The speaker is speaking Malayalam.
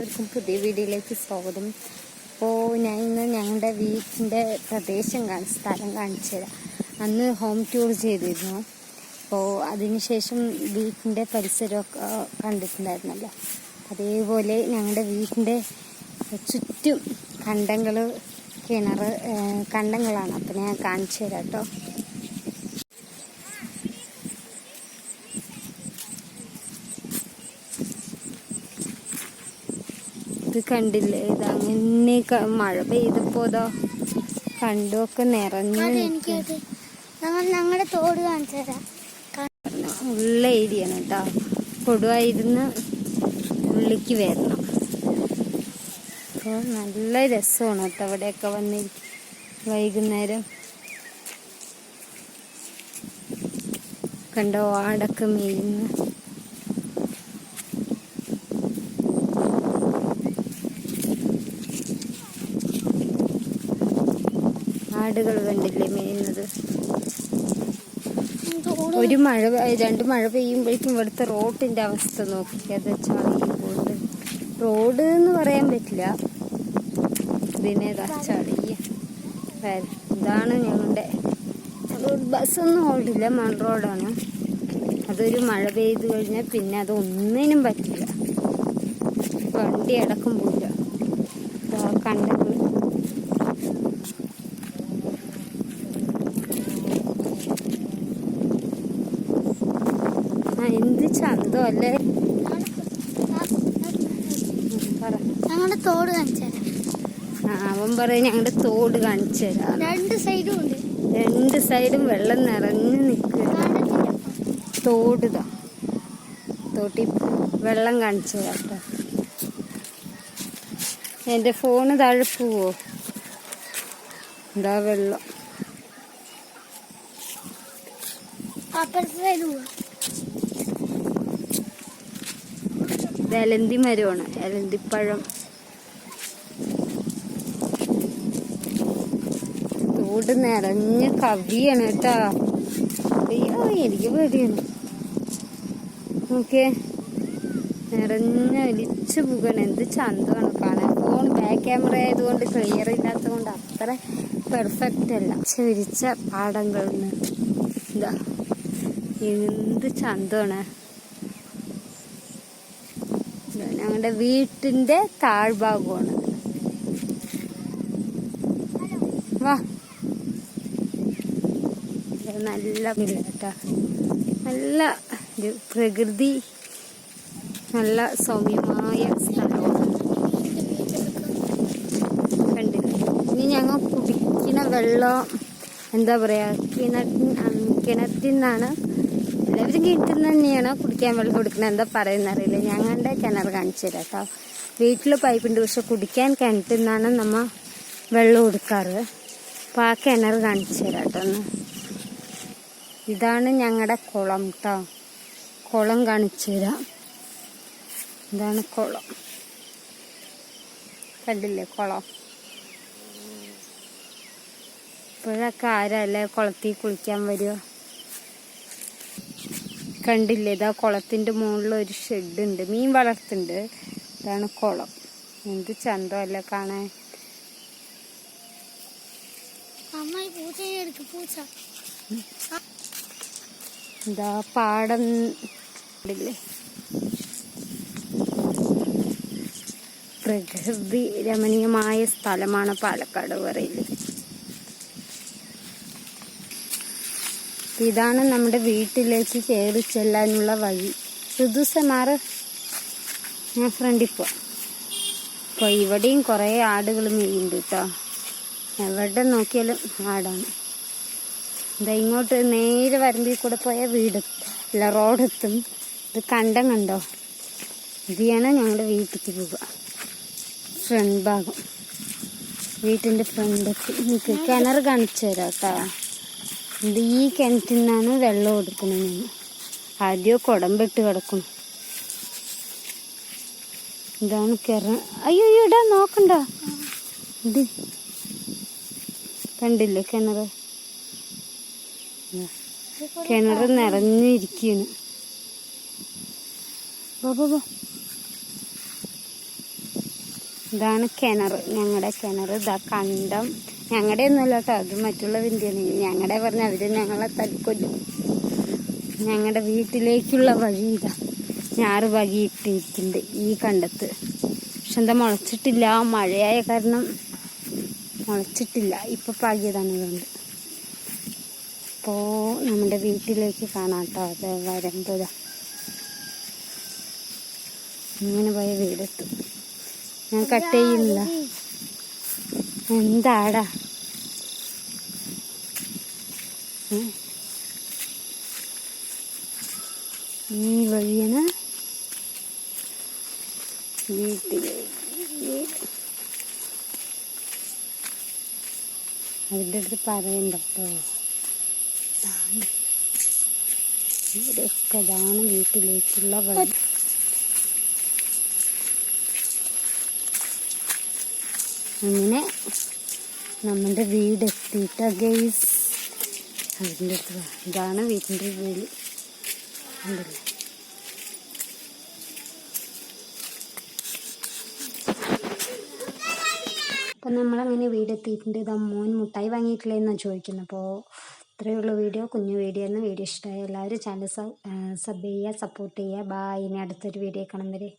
എല്ലാവർക്കും പുതിയ വീഡിയോയിലേക്ക് സ്വാഗതം. അപ്പോൾ ഞാൻ ഇന്ന് ഞങ്ങളുടെ വീട്ടിന്റെ പ്രദേശം കാണിച്ച് സ്ഥലം കാണിച്ചു തരാം. അന്ന് ഹോം ടൂർ ചെയ്തിരുന്നു. അപ്പോൾ അതിനുശേഷം വീട്ടിന്റെ പരിസരമൊക്കെ കണ്ടിട്ടുണ്ടായിരുന്നല്ലോ. അതേപോലെ ഞങ്ങളുടെ വീട്ടിന്റെ ചുറ്റും കണ്ടങ്ങൾ കിണർ കണ്ടങ്ങളാണ്. അപ്പോൾ ഞാൻ കാണിച്ചു തരാം കേട്ടോ. ഇത് കണ്ടില്ലേ? ഇത് അങ്ങനെ മഴ പെയ്തപ്പോ ഇതാ കണ്ടൊക്കെ നിറഞ്ഞു ഞങ്ങളുടെ തോട് കാണിച്ചു തരാം ഉള്ള ഏരിയ ആണ് കേട്ടോ. കൊടുവായിരുന്ന് ഉള്ളിക്ക് വരണം. അപ്പോൾ നല്ല രസമാണ് കേട്ടോ അവിടെയൊക്കെ വന്നി വൈകുന്നേരം. കണ്ടോ ആടൊക്കെ മേയുന്നു. ആടുകൾ കണ്ടില്ലേ മേയുന്നത്? ഒരു മഴ രണ്ട് മഴ പെയ്യുമ്പോഴേക്കും ഇവിടുത്തെ റോഡിന്റെ അവസ്ഥ നോക്കി അത് റോഡ് എന്ന് പറയാൻ പറ്റില്ല. ഇതിനേതാ ചളിയ വര- ഇതാണ് ഞങ്ങളുടെ റോഡ്. ബസ്സൊന്നും ഓടില്ല മൺ റോഡാണ്. അതൊരു മഴ പെയ്തു കഴിഞ്ഞാൽ പിന്നെ അത് ഒന്നിനും പറ്റില്ല. വണ്ടി അടക്കം പോയില്ല കണ്ടത്. എന്ത് ചന്തോ അല്ലേ? ഞങ്ങളുടെ തോട് കാണിച്ചു അവൻ പറയും ഞങ്ങളുടെ തോട് കാണിച്ചു തരാം. രണ്ട് സൈഡും ഉണ്ട്. രണ്ട് സൈഡും വെള്ളം നിറഞ്ഞു നിൽക്കുക തോട്. തോടുതാ തോട്ടി വെള്ളം കാണിച്ചു തരാം കേട്ടോ. എന്റെ ഫോണ് താഴെ പോവോ? എന്താ വെള്ളം. അപ്പുറത്തെ സൈഡ് പോവാ. ഇത് എലന്തി മരമാണ് എലന്തിപ്പഴം തോട് നിറഞ്ഞ കവിയാണ് കേട്ടാ. അയ്യോ എനിക്ക് പേടിയാണ്. ഓക്കെ നിറഞ്ഞ ഒലിച്ചു പോകണം എന്ത് ചന്തമാണ്. കാണാൻ ഫോൺ ബാക്ക് ക്യാമറ ആയതുകൊണ്ട് ക്ലിയർ ഇല്ലാത്തത് കൊണ്ട് അത്ര പെർഫെക്റ്റ് അല്ല. ചിരിച്ച പാടങ്ങളിൽ ഇതാ. എന്ത് ചന്തമാണ് ഇത് ഞങ്ങളുടെ വീട്ടിന്റെ താഴ്ഭാഗമാണ്. വാ. നല്ല കേട്ടാ നല്ല ഒരു പ്രകൃതി നല്ല സൗമ്യമായ സ്ഥലമാണ്. ഇനി ഞങ്ങൾ കുടിക്കുന്ന വെള്ളം എന്താ പറയാ? കിണറ്റിൽ നിന്നാണ് എല്ലാവരും കിണറ്റിൽ തന്നെയാണ് കുടിക്കാൻ വെള്ളം കൊടുക്കുന്നത്? എന്താ പറയുന്ന അറിയില്ല. ഞങ്ങളുടെ കിണർ കാണിച്ചു തരാം കേട്ടോ. വീട്ടിൽ പൈപ്പുണ്ട് പക്ഷെ കുടിക്കാൻ കിണറ്റിൽ നിന്നാണ് നമ്മ വെള്ളം കൊടുക്കാറ്. അപ്പോൾ ആ കിണർ കാണിച്ചു തരാം കേട്ടോ ഒന്ന്. ഇതാണ് ഞങ്ങളുടെ കുളം കേട്ടോ. കുളം കാണിച്ചു തരാം. ഇതാണ് കുളം. കണ്ടില്ലേ കുളം? ഇപ്പോഴൊക്കെ ആരല്ലേ കുളത്തിൽ കുളിക്കാൻ വരുമോ കണ്ടില്ലേ? ഇതാ കുളത്തിന്റെ മുകളിൽ ഒരു ഷെഡ് ഉണ്ട്. മീൻ വളർത്തുന്നുണ്ട്. ഇതാണ് കുളം. എന്ത് ചന്തമല്ല കാണാൻ? എന്താ പാടം. പ്രകൃതി രമണീയമായ സ്ഥലമാണ് പാലക്കാട് പറയിൽ ഇതാണ് നമ്മുടെ വീട്ടിലേക്ക് കയറി ചെല്ലാനുള്ള വഴി. ഋതുസമാറ് ഞാൻ ഫ്രണ്ടിൽ പോവാം അപ്പോൾ ഇവിടെയും കുറേ ആടുകൾ മെയ്യുണ്ട് കേട്ടോ എവിടെ നോക്കിയാലും ആടാണ്. ഇതാ ഇങ്ങോട്ട് നേരെ വരമ്പിൽ കൂടെ പോയ വീട്. അല്ല റോഡെത്തും. ഇത് കണ്ടം കണ്ടോ? ഇതിയാണ് ഞങ്ങളുടെ വീട്ടിലേക്ക് പോവുക. ഫ്രണ്ട് ഭാഗം. വീട്ടിന്റെ ഫ്രണ്ടെത്തി എനിക്ക് കിണർ കാണിച്ചു തരാം കേട്ടോ ഇത് ഈ കിണറ്റിൽ നിന്നാണ് വെള്ളം എടുക്കുന്നത് ഞാൻ ആദ്യം കുടമ്പിട്ട് കിടക്കും ഇതാണ് കിറ. അയ്യോ ഇടാ നോക്കണ്ട. ഇത് കണ്ടില്ലേ കിണർ? കിണർ നിറഞ്ഞിരിക്കുന്നു. ഇതാണ് കിണർ. ഞങ്ങളുടെ കിണർ ഇതാ കണ്ടം. ഞങ്ങളുടെ ഒന്നുമല്ല കേട്ടോ അത് മറ്റുള്ളവരിന്റെയാണ് ഞങ്ങളുടെ പറഞ്ഞ അവർ ഞങ്ങളെ തല്ലിക്കൊല്ലും. ഞങ്ങളുടെ വീട്ടിലേക്കുള്ള വഴി ഇതാ. ഞാറ് വകി ഇട്ടിരിക്കുന്നുണ്ട് ഈ കണ്ടത്ത്. പക്ഷെ എന്താ മുളച്ചിട്ടില്ല. മഴയായ കാരണം മുളച്ചിട്ടില്ല. ഇപ്പം പാകിയതാണ് ഇതുകൊണ്ട്. അപ്പോൾ നമ്മുടെ വീട്ടിലേക്ക് കാണാം കേട്ടോ അത് വരുമ്പോൾ ഇങ്ങനെ പോയ വീടെത്തും. ഞാൻ കട്ട് ചെയ്യുന്നില്ല. എന്താടാ? ഈ വഴിയാണ് വീട്ടിലേക്ക് അതിന്റെ അടുത്ത് പറയണ്ട കേട്ടോ. അതാണ് വീട്ടിലേക്കുള്ള വഴി. അങ്ങനെ നമ്മുടെ വീട് എത്തിയിട്ട ഗെയ്സ് അതിന്റെ അടുത്ത്. ഇതാണ് വീട്ടിന്റെ വീട്. ഉണ്ടല്ലേ? അപ്പം നമ്മളങ്ങനെ വീടെത്തിയിട്ടുണ്ട്. ഇത് മോൻ മുട്ടായി വാങ്ങിയിട്ടില്ലെന്നാണ് ചോദിക്കുന്നത്. അപ്പോൾ ഇത്രയേ വീഡിയോ. കുഞ്ഞു വീഡിയോ എന്ന് വീഡിയോ ഇഷ്ടമായ എല്ലാവരും ചാനൽ സബ് ചെയ്യുക സപ്പോർട്ട് ചെയ്യുക. ബായ് ഇനി അടുത്തൊരു വീഡിയോ കാണും വരെ.